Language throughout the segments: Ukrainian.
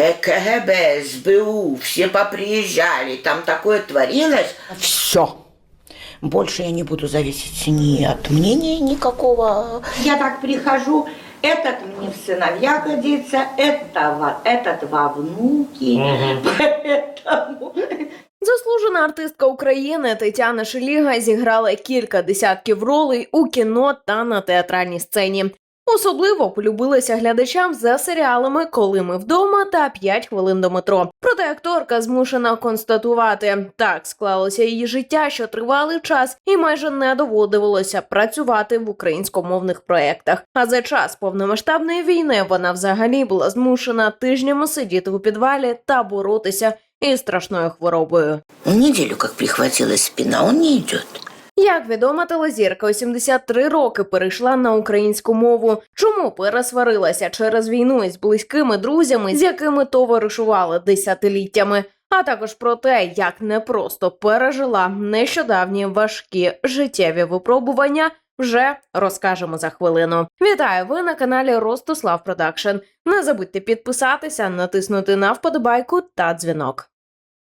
Э, КГБ, СБУ, все поприезжали, там такое творилось. Все. Больше я не буду зависеть ни от мнения никакого. Я так прихожу, этот мне в сыновья годится, это, во- этот во внуки. Поэтому... Заслужена артистка України Тетяна Шеліга зіграла кілька десятків ролей у кіно та на театральній сцені. Особливо полюбилася глядачам за серіалами Коли ми вдома та «5 хвилин до метро. Проте акторка змушена констатувати, так склалося її життя, що тривалий час і майже не доводилося працювати в українськомовних проєктах. А за час повномасштабної війни вона взагалі була змушена тижнями сидіти у підвалі та боротися із страшною хворобою. Неделю как прихватила спина, он не идет. Як відома телезірка у 73 роки перейшла на українську мову. Чому пересварилася через війну із близькими друзями, з якими товаришувала десятиліттями? А також про те, як непросто пережила нещодавні важкі життєві випробування. Вже розкажемо за хвилину. Вітаю! Ви на каналі Ростислав Продакшн. Не забудьте підписатися, натиснути на вподобайку та дзвінок.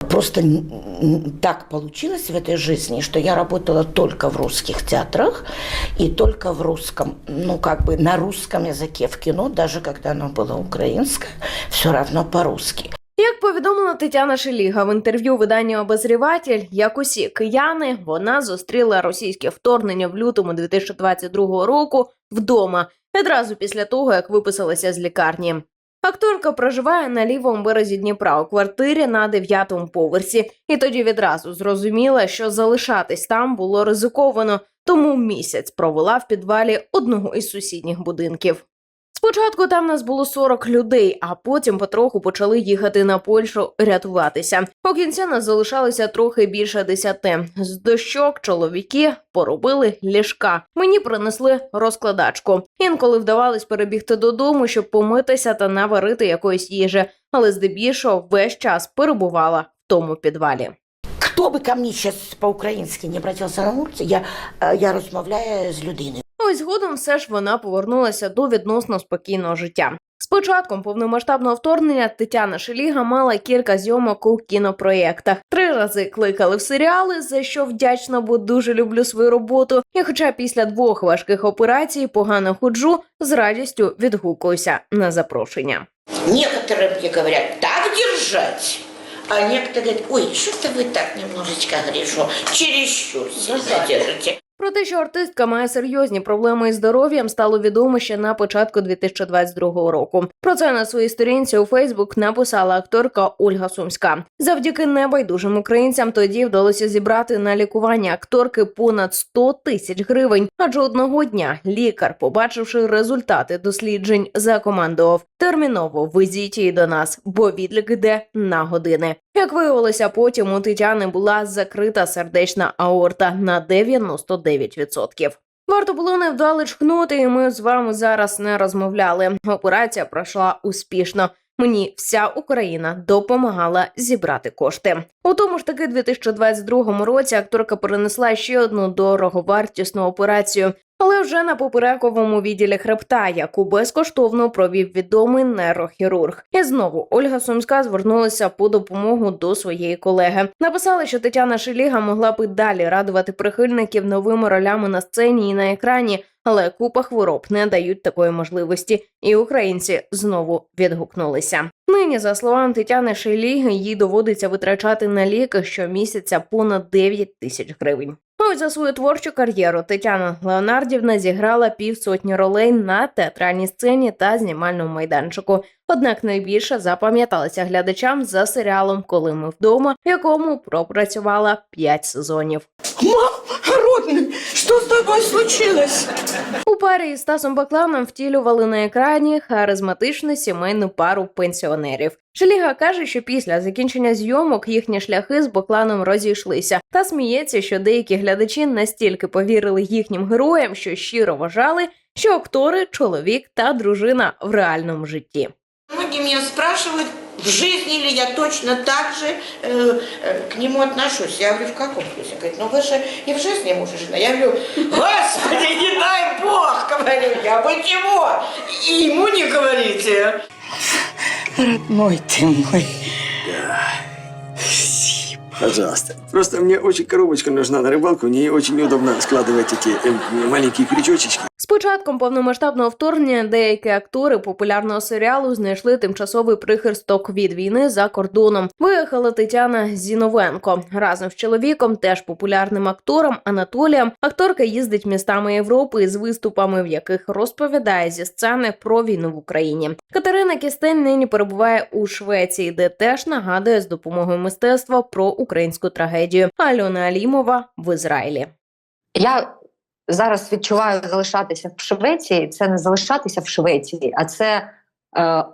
Просто н- н- так получилось в этой жизни, что я работала только в русских театрах и только в русском, ну как бы на русском языке в кино, даже когда оно было украинское, все равно по-русски. Як повідомила Тетяна Шеліга в інтерв'ю виданню Обозріватель, як усі кияни, вона зустріла російське вторгнення в лютому 2022 року вдома, відразу після того, як виписалася з лікарні. Акторка проживає на лівому березі Дніпра у квартирі на дев'ятому поверсі, і тоді відразу зрозуміла, що залишатись там було ризиковано, тому місяць провела в підвалі одного із сусідніх будинків. Спочатку там нас було 40 людей, а потім потроху почали їхати на Польщу рятуватися. У кінці нас залишалося трохи більше десяти. З дощок чоловіки поробили ліжка. Мені принесли розкладачку. Інколи вдавалось перебігти додому, щоб помитися та наварити якоїсь їжі, але здебільшого весь час перебувала в тому підвалі. Кто бы ко мне сейчас по-украински не обратился на улице, я, э, я розмовляю з людиною. Ось згодом все ж вона повернулася до відносно спокійного життя. З початком повномасштабного вторгнення Тетяна Шеліга мала кілька зйомок у кінопроєктах. Три рази кликали в серіали, за що вдячна, бо дуже люблю свою роботу. І хоча після двох важких операцій погано ходжу, з радістю відгукуюся на запрошення. Некоторые мне говорят, так держать. А некоторые говорят, ой, что-то вы так немножечко грешу, чересчур сильно держите. Про те, що артистка має серйозні проблеми із здоров'ям, стало відомо ще на початку 2022 року. Про це на своїй сторінці у Фейсбук написала акторка Ольга Сумська. Завдяки небайдужим українцям тоді вдалося зібрати на лікування акторки понад 100 тисяч гривень. Адже одного дня лікар, побачивши результати досліджень, закомандував терміново везіть її до нас, бо відлік іде на години. Як виявилося, потім у Тетяни була закрита сердечна аорта на 99%. Варто було невдали чхнути, і ми з вами зараз не розмовляли. Операція пройшла успішно. Мені вся Україна допомагала зібрати кошти. У тому ж таки 2022 році акторка перенесла ще одну дороговартісну операцію, але вже на поперековому відділі хребта, яку безкоштовно провів відомий нейрохірург. І знову Ольга Сумська звернулася по допомогу до своєї колеги. Написала, що Тетяна Шеліга могла б і далі радувати прихильників новими ролями на сцені і на екрані, але купа хвороб не дають такої можливості, і українці знову відгукнулися. Нині, за словами Тетяни Шеліги, їй доводиться витрачати на ліки щомісяця понад 9 тисяч гривень. Ось за свою творчу кар'єру Тетяна Леонардівна зіграла півсотні ролей на театральній сцені та знімальному майданчику. Однак найбільше запам'яталася глядачам за серіалом Коли ми вдома, в якому пропрацювала 5 сезонів. Мам, что с тобой случилось? У парі із Стасом Бакланом втілювали на екрані харизматичну сімейну пару пенсіонерів. Шеліга каже, що після закінчення зйомок їхні шляхи з Бакланом розійшлися, та сміється, що деякі глядачі настільки повірили їхнім героям, що щиро вважали, що актори чоловік та дружина в реальному житті. Многие меня спрашивают, в жизни ли я точно так же э, э, к нему отношусь. Я говорю, в каком смысле? Говорит, ну вы же и в жизни муж и жена. Я говорю, господи, не дай бог, говорю я, вы чего? И ему не говорите. Родной ты мой. Пожалуйста. Просто мне очень коробочка нужна на рыбалку. В ней очень неудобно складывать эти э, маленькие крючочечки. З початком повномасштабного вторгнення деякі актори популярного серіалу знайшли тимчасовий прихисток від війни за кордоном. Виїхала Тетяна Зіновенко разом з чоловіком, теж популярним актором Анатолієм. Акторка їздить містами Європи з виступами, в яких розповідає зі сцени про війну в Україні. Катерина Кістень нині перебуває у Швеції, де теж нагадує з допомогою мистецтва про українську трагедію. Альона Алімова в Ізраїлі. Я зараз відчуваю залишатися в Швеції. Це не залишатися в Швеції, а це е,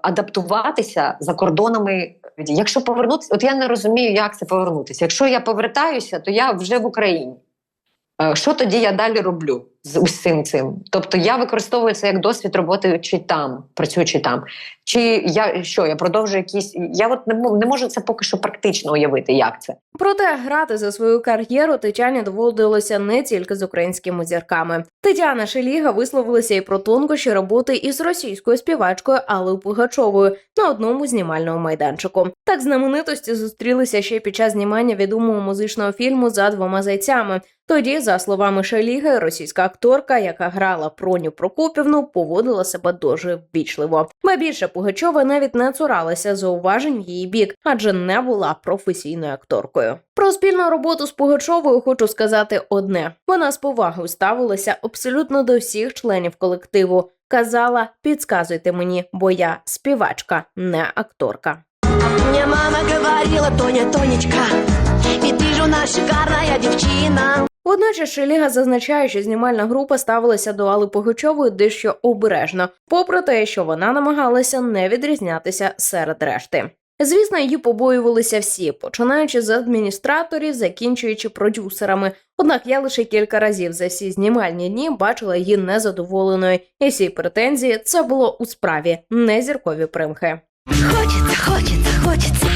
адаптуватися за кордонами. Якщо повернутися, от я не розумію, як це повернутися. Якщо я повертаюся, то я вже в Україні. Е, що тоді я далі роблю з усім цим? Тобто я використовую це як досвід роботи чи там, працюючи там. Чи я що, я продовжую якісь. Я от не, мо- не можу це поки що практично уявити, як це. Проте грати за свою кар'єру Тетяні доводилося не тільки з українськими зірками. Тетяна Шеліга висловилася і про тонкощі роботи із російською співачкою Аллою Пугачовою на одному знімальному майданчику. Так знаменитості зустрілися ще під час знімання відомого музичного фільму за двома зайцями. Тоді, за словами Шеліги, російська акторка, яка грала Проню Прокопівну, поводила себе дуже ввічливо. Ба більше Пугачова навіть не цуралася зауважень в її бік, адже не була професійною акторкою. Про спільну роботу з Пугачовою хочу сказати одне: вона з повагою ставилася абсолютно до всіх членів колективу. Казала: підказуйте мені, бо я співачка, не акторка. Мне мама говорила, Тоня, Тонечка, ведь ты же у нас шикарная девчина. Водночас Шеліга зазначає, що знімальна група ставилася до Алли Пугачової дещо обережно, попри те, що вона намагалася не відрізнятися серед решти. Звісно, її побоювалися всі, починаючи з адміністраторів, закінчуючи продюсерами. Однак я лише кілька разів за всі знімальні дні бачила її незадоволеною, і всі претензії це було у справі, не зіркові примхи. Хочеться, хочеться, хочеться.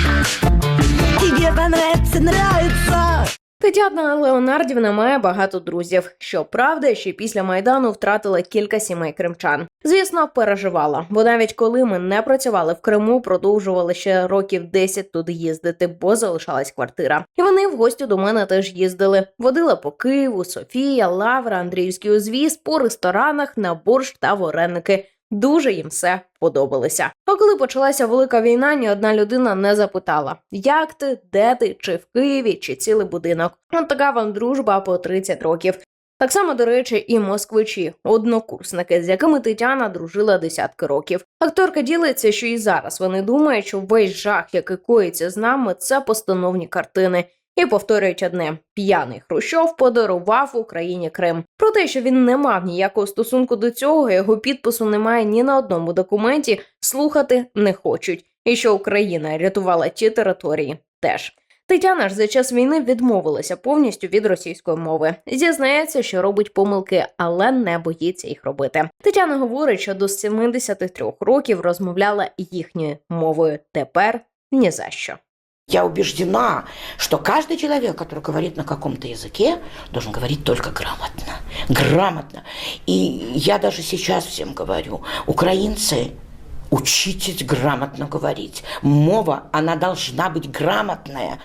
Тебе понравится, нравится. Тетяна Леонардівна має багато друзів. Щоправда, ще після майдану втратила кілька сімей кримчан. Звісно, переживала, бо навіть коли ми не працювали в Криму, продовжували ще років 10 туди їздити, бо залишалась квартира. І вони в гості до мене теж їздили. Водила по Києву, Софія, Лавра, Андріївський узвіз, по ресторанах, на борщ та вареники. Дуже їм все подобалося. А коли почалася велика війна, ні одна людина не запитала, як ти, де ти, чи в Києві, чи цілий будинок. От така вам дружба по 30 років. Так само, до речі, і москвичі, однокурсники, з якими Тетяна дружила десятки років. Акторка ділиться, що і зараз вони думають, що весь жах, який коїться з нами, це постановні картини. І повторюють одне: п'яний Хрущов подарував Україні Крим. Про те, що він не мав ніякого стосунку до цього, його підпису немає ні на одному документі, слухати не хочуть. І що Україна рятувала ті території теж. Тетяна ж за час війни відмовилася повністю від російської мови. Зізнається, що робить помилки, але не боїться їх робити. Тетяна говорить, що до 73 років розмовляла їхньою мовою. Тепер ні за що. Я убеждена, что каждый человек, который говорит на каком-то языке, должен говорить только грамотно. Грамотно. И я даже сейчас всем говорю, украинцы, учитесь грамотно говорить. Мова, она должна быть грамотная.